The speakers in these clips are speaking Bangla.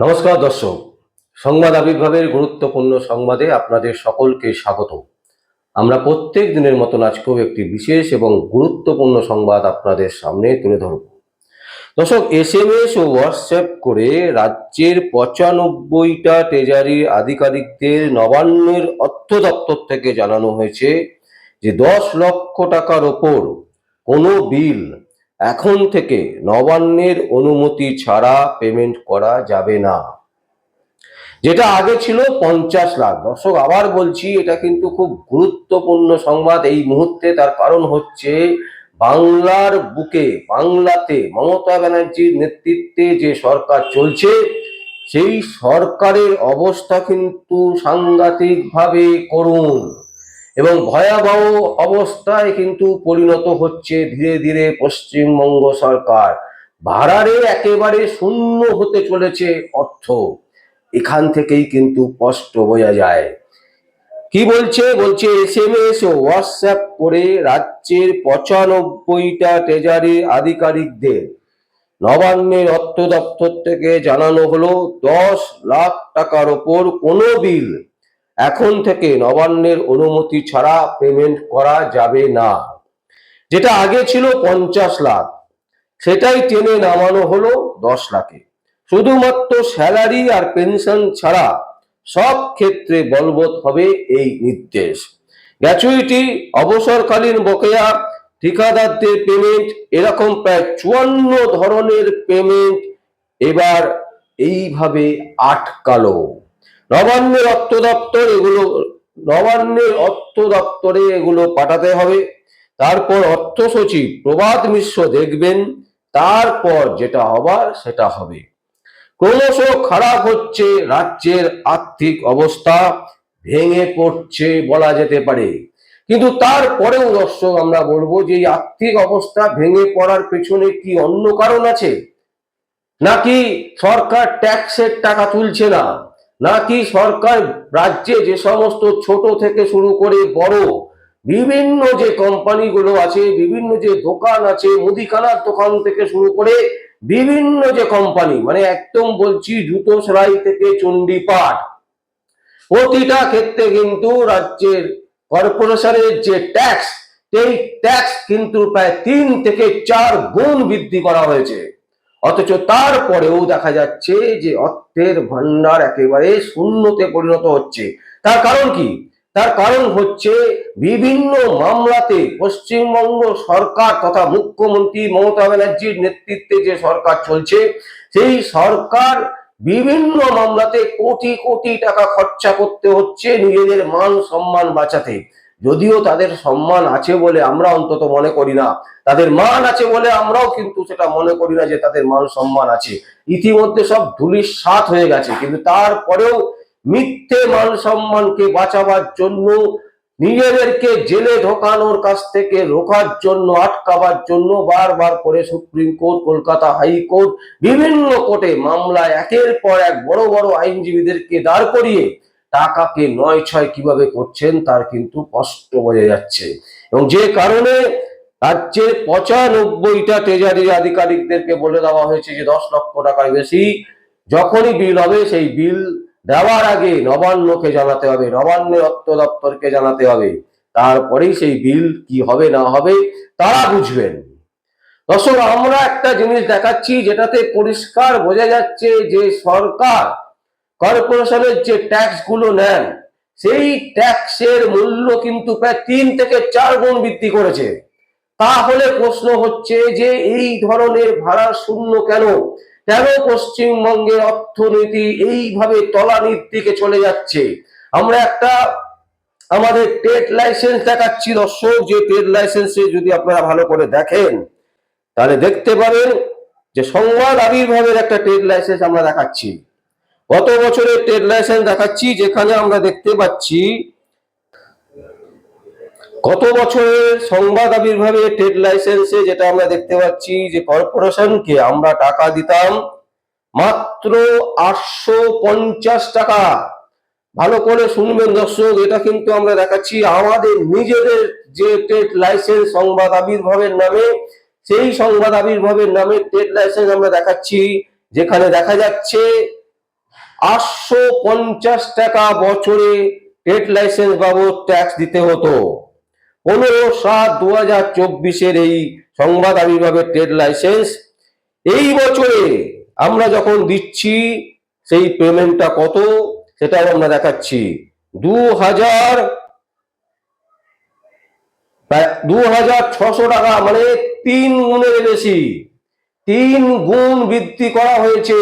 নমস্কার দর্শক। সংবাদ আবির্ভাবের গুরুত্বপূর্ণ সংবাদে আপনাদের সকলকে স্বাগত আমরা প্রত্যেক দিনের মতন আজকেও একটি বিশেষ এবং গুরুত্বপূর্ণ সংবাদ আপনাদের সামনে তুলে ধরব। দর্শক, এস এম এস ও হোয়াটসঅ্যাপ করে রাজ্যের পঁচানব্বইটা ট্রেজারির আধিকারিকদের নবান্নের অর্থ দপ্তর থেকে জানানো হয়েছে যে দশ লক্ষ টাকার ওপর কোনো বিল এখন থেকে নবান্নের অনুমতি ছাড়া পেমেন্ট করা যাবে না। যেটা আগে ছিল পঞ্চাশ লাখ। দর্শক, আবার বলছি, এটা কিন্তু খুব গুরুত্বপূর্ণ সংবাদ। এই মুহূর্তে তার কারণ হচ্ছে বাংলার বুকে, বাংলাতে মমতা ব্যানার্জির নেতৃত্বে যে সরকার চলছে, সেই সরকারের অবস্থা কিন্তু সাংঘাতিকভাবে করুণ। এবং ভয়াবহ অবস্থায় কিন্তু পরিণত হচ্ছে ধীরে ধীরে পশ্চিমবঙ্গ সরকার। ভাড়ারে একেবারে শূন্য হতে চলেছে অর্থ। এখান থেকেই কিন্তু স্পষ্ট বোঝা যায়। কি বলছে? বলছে এস এম এস ও হোয়াটসঅ্যাপ করে রাজ্যের পঁচানব্বইটা ট্রেজারি আধিকারিকদের নবান্নের অর্থ দপ্তর থেকে জানানো হলো, দশ লাখ টাকার ওপর কোনো বিল এখন থেকে নবান্নের অনুমতি ছাড়া পেমেন্ট করা যাবে না। যেটা আগে ছিল পঞ্চাশ লাখ, সেটাই টেনে নামানো হলো দশ লাখে। শুধুমাত্র স্যালারি আর পেনশন ছাড়া সব ক্ষেত্রে বলবৎ হবে এই নির্দেশ। গ্র্যাচুইটি অবসরকালীন বকেয়া, ঠিকাদারদের পেমেন্ট এরকম প্রায় চুয়ান্ন ধরনের পেমেন্ট এবার এইভাবে আটকালো। নবান্নের অর্থ দপ্তর, এগুলো নবান্নের অর্থ দপ্তরে এগুলো পাঠাতে হবে। তারপর অর্থ সচিব প্রবাদ মিশ্র দেখবেন, তারপর যেটা হবার সেটা হবে। ক্রমশ খারাপ হচ্ছে রাজ্যের আর্থিক অবস্থা, ভেঙে পড়ছে বলা যেতে পারে। কিন্তু তারপরেও দর্শক, আমরা বলব যে আর্থিক অবস্থা ভেঙে পড়ার পেছনে কি অন্য কারণ আছে? নাকি সরকার ট্যাক্সের টাকা তুলছে না? নাকি সরকার রাজ্যে যে সমস্ত ছোট থেকে শুরু করে বড়, বিভিন্ন যে কোম্পানিগুলো আছে, বিভিন্ন যে দোকান আছে, মুদিখানার দোকান থেকে শুরু করে বিভিন্ন যে কোম্পানি মানে একদম বলছি জুতো সেলাই থেকে চণ্ডীপাঠ প্রতিটা ক্ষেত্রে কিন্তু রাজ্যের কর্পোরেশনের যে ট্যাক্স, সেই ট্যাক্স কিন্তু প্রায় তিন থেকে চার গুণ বৃদ্ধি করা হয়েছে। অথচ তারপরেও দেখা যাচ্ছে যে অর্থের ভান্ডার একেবারে শূন্যতে পরিণত হচ্ছে। তার কারণ কি? তার কারণ হচ্ছে বিভিন্ন মামলাতে পশ্চিমবঙ্গ সরকার তথা মুখ্যমন্ত্রী মমতা ব্যানার্জির নেতৃত্বে যে সরকার চলছে, সেই সরকার বিভিন্ন মামলাতে কোটি কোটি টাকা খরচা করতে হচ্ছে নিজেদের মান সম্মান বাঁচাতে। যদিও তাদের সম্মান আছে বলে আমরা অন্তত মনে করি না, তাদের মান আছে বলে আমরাও কিন্তু সেটা মনে করি না যে তাদের মান সম্মান আছে। ইতিমধ্যে সব ধুলির সাত হয়ে গেছে, কিন্তু তারপরেও মিথ্যে মান সম্মানকে বাঁচাবার জন্য, নিজেদেরকে জেলে ঢোকানোর কাছ থেকে রোখার জন্য, আটকাবার জন্য বারবার করে সুপ্রিম কোর্ট, কলকাতা হাইকোর্ট, বিভিন্ন কোর্টে মামলায় একের পর এক বড় বড় আইনজীবীদেরকে দাঁড় করিয়ে টাকাকে নয় ছয় কীভাবে করছেন তার কিন্তু স্পষ্ট বোঝা যাচ্ছে। এবং যে কারণে রাজ্যের পঁচানব্বইটা ট্রেজারি আধিকারিকদেরকে বলে দেওয়া হয়েছে যে দশ লক্ষ টাকার বেশি যখনই বিল হবে সেই বিল দেওয়ার আগে নবান্নকে জানাতে হবে, নবান্নের অর্থ দপ্তরকে জানাতে হবে। তারপরেই সেই বিল কি হবে, না হবে, তারা বুঝবেন। দর্শক, আমরা একটা জিনিস দেখাচ্ছি যেটাতে পরিষ্কার বোঝা যাচ্ছে যে সরকার কর্পোরেশনের যে ট্যাক্সগুলো নেন, সেই ট্যাক্সের মূল্য কিন্তু প্রায় তিন থেকে চার গুণ বৃদ্ধি করেছে। তাহলে প্রশ্ন হচ্ছে যে এই ধরনের ভাড়া শূন্য কেন? কেন পশ্চিমবঙ্গের অর্থনীতি এইভাবে তলানির দিকে চলে যাচ্ছে? আমরা একটা আমাদের ট্রেড লাইসেন্স দেখাচ্ছি, দর্শক, যে ট্রেড লাইসেন্সে যদি আপনারা ভালো করে দেখেন, তাহলে দেখতে পাবেন যে সংবাদ আবির্ভাবের একটা ট্রেড লাইসেন্স আমরা দেখাচ্ছি। গত বছরের ট্রেড লাইসেন্স দেখাচ্ছি, যেখানে আমরা দেখতে পাচ্ছি গত বছরের সংবাদ আবির্ভাবে ট্রেড লাইসেন্সে যেটা আমরা দেখতে পাচ্ছি, যে কর্পোরেশনকে আমরা টাকা দিতাম মাত্র আটশো পঞ্চাশ টাকা। ভালো করে শুনবেন দর্শক, এটা কিন্তু আমরা দেখাচ্ছি আমাদের নিজেদের যে ট্রেড লাইসেন্স সংবাদ আবির্ভাবের নামে, সেই সংবাদ আবির্ভাবের নামে ট্রেড লাইসেন্স আমরা দেখাচ্ছি, যেখানে দেখা যাচ্ছে আটশো পঞ্চাশ টাকা বছরে ট্রেড লাইসেন্স বাবদ ট্যাক্স দিতে হতো। পনেরো সাত দু হাজার চব্বিশের এই সংবাদ আবির্ভাবের ট্রেড লাইসেন্স। এই বছরে আমরা যখন দিচ্ছি, সেই পেমেন্টটা কত সেটাও আমরা দেখাচ্ছি। দু হাজার দু হাজার ছশো টাকা মানে তিন গুণের বেশি। তিন গুণ বৃদ্ধি করা হয়েছে।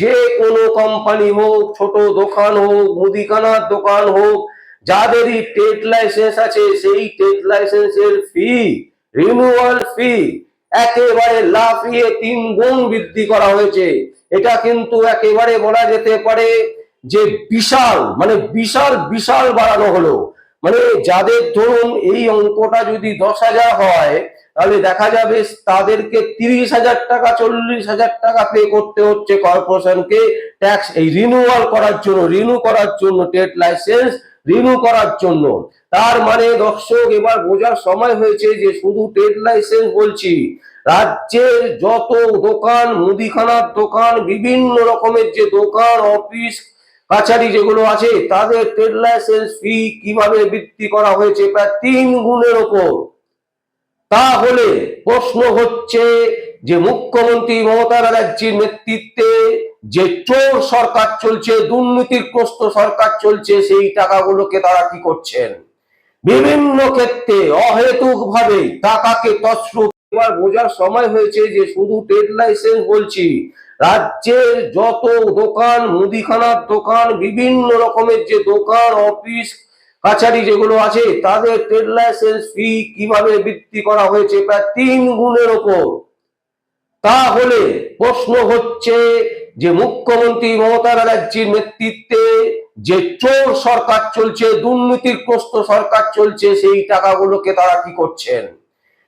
যে কোনো কোম্পানি হোক, ছোট দোকান হোক, মুদিখানার দোকান হোক, যাদেরই ট্রেড লাইসেন্স আছে, সেই ট্রেড লাইসেন্সের ফি রিনিউয়াল ফি একেবারে লাফিয়ে তিন গুণ বৃদ্ধি করা হয়েছে। এটা কিন্তু একেবারে বলা যেতে পারে যে বিশাল মানে বিশাল বিশাল বাড়ানো হলো। মানে যাদের ধরুন এই অঙ্কটা যদি দশ হাজার হয় তাহলে দেখা যাবে তাদেরকে তিরিশ হাজার টাকা, চল্লিশ হাজার টাকা পে করতে হচ্ছে কর্পোরেশনকে ট্যাক্স এই রিনিউয়াল করার জন্য রিনিউ করার জন্য ট্রেড লাইসেন্স রিনিউ করার জন্য। তার মানে দর্শক, এবার বোঝার সময় হয়েছে যে শুধু ট্রেড লাইসেন্স বলছি, রাজ্যের যত দোকান, মুদিখানার দোকান, বিভিন্ন রকমের যে দোকান অফিস কাছারি যেগুলো আছে, তাদের ট্রেড লাইসেন্স ফি কীভাবে বৃদ্ধি করা হয়েছে, প্রায় তিন গুণের ওপর। তাহলে প্রশ্ন হচ্ছে যে মুখ্যমন্ত্রী মমতা ব্যানার্জির নেতৃত্বে যে চোর সরকার চলছে দুর্নীতিগ্রস্ত সরকার চলছে, সেই টাকাগুলোকে তারা কি করছেন? বিভিন্ন ক্ষেত্রে অহেতুক ভাবে টাকাকে তছরূপ এবার বোঝার সময় হয়েছে যে শুধু ট্রেড লাইসেন্স বলছি, রাজ্যের যত দোকান, মুদিখানার দোকান, বিভিন্ন রকমের যে দোকান, অফিস কাছারি যেগুলো আছে, তাদের ট্রেড লাইসেন্স ফি কীভাবে বৃদ্ধি করা হয়েছে প্রায় তিন গুণের ওপর। তাহলে প্রশ্ন হচ্ছে যে মুখ্যমন্ত্রী মমতা ব্যানার্জির নেতৃত্বে যে চোর সরকার চলছে, দুর্নীতির দুর্নীতিগ্রস্ত সরকার চলছে, সেই টাকাগুলোকে তারা কি করছেন?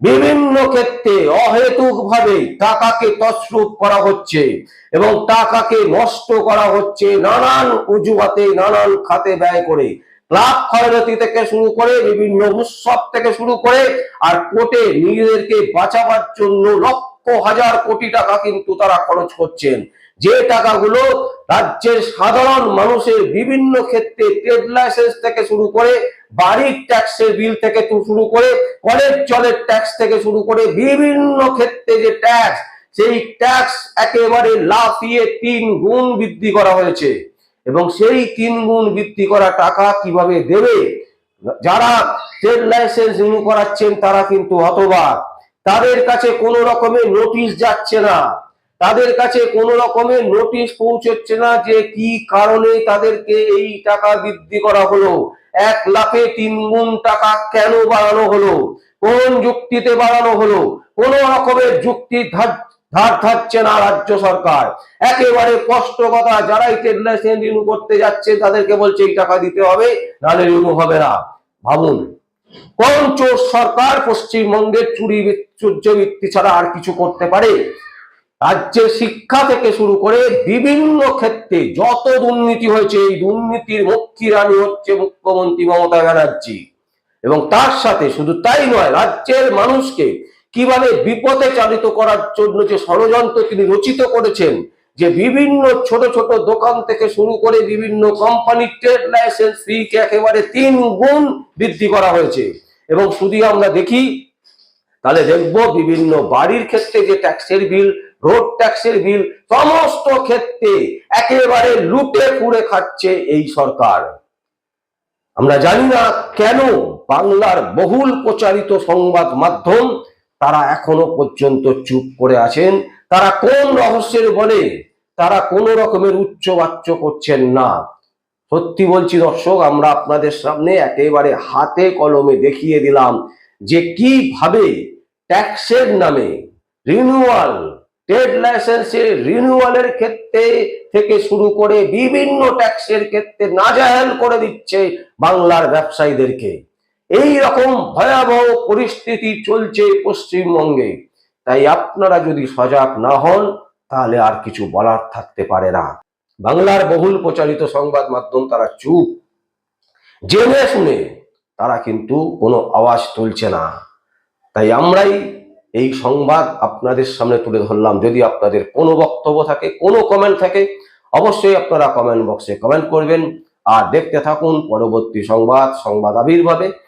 বিভিন্ন ক্ষেত্রে অহেতুক ভাবে টাকাকে তছরূপ করা হচ্ছে এবং টাকাকে নষ্ট করা হচ্ছে নানান অজুহাতে, নানান খাতে ব্যয় করে। ক্লাব খরচাতি থেকে শুরু করে বিভিন্ন উৎসব থেকে শুরু করে আর কোর্টে নিজেদেরকে বাঁচাবার জন্য লক্ষ হাজার কোটি টাকা কিন্তু তারা খরচ করছেন। যে টাকাগুলো রাজ্যের সাধারণ মানুষের বিভিন্ন ক্ষেত্রে ট্রেড লাইসেন্স থেকে শুরু করে, বাড়ির ট্যাক্সের বিল থেকে শুরু করে, কলের জলের ট্যাক্স থেকে শুরু করে বিভিন্ন ক্ষেত্রে যে ট্যাক্স সেই ট্যাক্স একেবারে লাফিয়ে তিন গুণ বৃদ্ধি করা হয়েছে। এবং সেই তিন গুণ বৃদ্ধি করা টাকা কীভাবে দেবে? যারা ট্রেড লাইসেন্স রিনিউ করাচ্ছেন, তারা কিন্তু হতবাক। তাদের কাছে কোনো রকমের নোটিশ যাচ্ছে না। তাদের কাছে কোনো রকমের নোটিশ পৌঁছচ্ছে না যে কি কারণে তাদেরকে এই টাকা বৃদ্ধি করা হলো। এক লাখে তিন গুণ টাকা কেন বাড়ানো হলো? কোন যুক্তিতে বাড়ানো হলো? কোন রকমের যুক্তি ধার ধার ধারছে না রাজ্য সরকার। একেবারে কষ্ট কথা, যারাই ট্রেড রিনিউ করতে যাচ্ছে, তাদেরকে বলছে এই টাকা দিতে হবে, নাহলে রিনিউ হবে না। ভাবুন, কোন চোর সরকার পশ্চিমবঙ্গের চুরি চুর্যবৃত্তি ছাড়া আর কিছু করতে পারে? রাজ্যের শিক্ষা থেকে শুরু করে বিভিন্ন ক্ষেত্রে যত দুর্নীতি হয়েছে, এই দুর্নীতির মুখ্য রানী হচ্ছে মুখ্যমন্ত্রী মমতা ব্যানার্জি। এবং তার সাথে শুধু তাই নয়, রাজ্যের মানুষকে কীভাবে বিপদে চালিত করার জন্য যে ষড়যন্ত্র তিনি রচিত করেছেন, যে বিভিন্ন ছোট ছোট দোকান থেকে শুরু করে বিভিন্ন কোম্পানির ট্রেড লাইসেন্স ফিকে একেবারে তিন গুণ বৃদ্ধি করা হয়েছে। এবং শুধু আমরা দেখি, তাহলে দেখব বিভিন্ন বাড়ির ক্ষেত্রে যে ট্যাক্সের বিল রোড ট্যাক্সের বিল সমস্ত ক্ষেত্রে একেবারে লুটে পুড়ে খাচ্ছে এই সরকার। আমরা জানি না কেন বাংলার বহুল প্রচারিত সংবাদ মাধ্যম তারা এখনও পর্যন্ত চুপ করে আছেন। তারা কোন রহস্যের বলে? তারা কোনো রকমের উচ্চবাচ্য করছেন না। সত্যি বলছি দর্শক, আমরা আপনাদের সামনে একেবারে হাতে কলমে দেখিয়ে দিলাম যে কীভাবে ট্যাক্সের নামে রিনিউয়াল ট্রেড লাইসেন্সের রিনিউয়ালের ক্ষেত্রে থেকে শুরু করে বিভিন্ন ট্যাক্সের ক্ষেত্রে নাজাহেল করে দিচ্ছে বাংলার ব্যবসায়ীদেরকে। এই রকম ভয়াবহ পরিস্থিতি চলছে পশ্চিমবঙ্গে। তাই আপনারা যদি সজাগ না হন, তাহলে আর কিছু বলার থাকতে পারে না। বাংলার বহুল প্রচারিত সংবাদ মাধ্যম তারা চুপ। জেনে শুনে তারা কিন্তু কোনো আওয়াজ তুলছে না। তাই আমরাই এই সংবাদ আপনাদের সামনে তুলে ধরলাম। যদি আপনাদের কোনো বক্তব্য থাকে, কোনো কমেন্ট থাকে, অবশ্যই আপনারা কমেন্ট বক্সে কমেন্ট করবেন। আর দেখতে থাকুন পরবর্তী সংবাদ সংবাদ আবির্ভাবে।